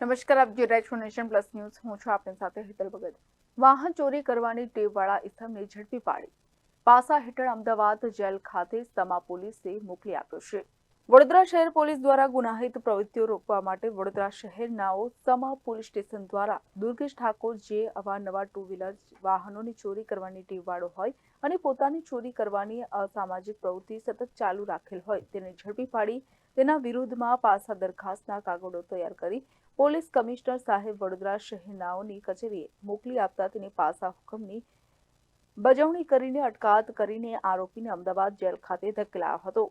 નમસ્કાર, આપ જોઈ રહ્યા નેશન પ્લસ ન્યૂઝ. હું છું આપની સાથે હેતલ ભગત. વાહન ચોરી કરવાની ટેવવાળા ઇસમને ઝડપી પાડી. પાસા હેઠળ અમદાવાદ જેલ ખાતે સમા પોલીસે મોકલી આપ્યો છે. વડોદરા શહેર પોલીસ દ્વારા ગુનાહિત પ્રવૃત્તિઓ રોકવા માટે વડોદરા શહેરનાઓ સમા પોલીસ સ્ટેશન દ્વારા દુર્ગેશ ઠાકોર જે અવારનવાર ટુ વ્હીલર વાહનોની ચોરી કરવાની ટીવવાળો હોય અને પોતાની ચોરી કરવાની અસામાજિક પ્રવૃત્તિ સતત ચાલુ રાખેલ હોય તેને ઝડપી પાડી તેના વિરુદ્ધમાં પાસા દરખાસ્તના કાગળો તૈયાર કરી પોલીસ કમિશનર સાહેબ વડોદરા શહેરનાઓની કચેરીએ મોકલી આપતા તેની પાસા હુકમની બજવણી કરીને અટકાત કરીને આરોપીને અમદાવાદ જેલ ખાતે ધકેલાયો હતો.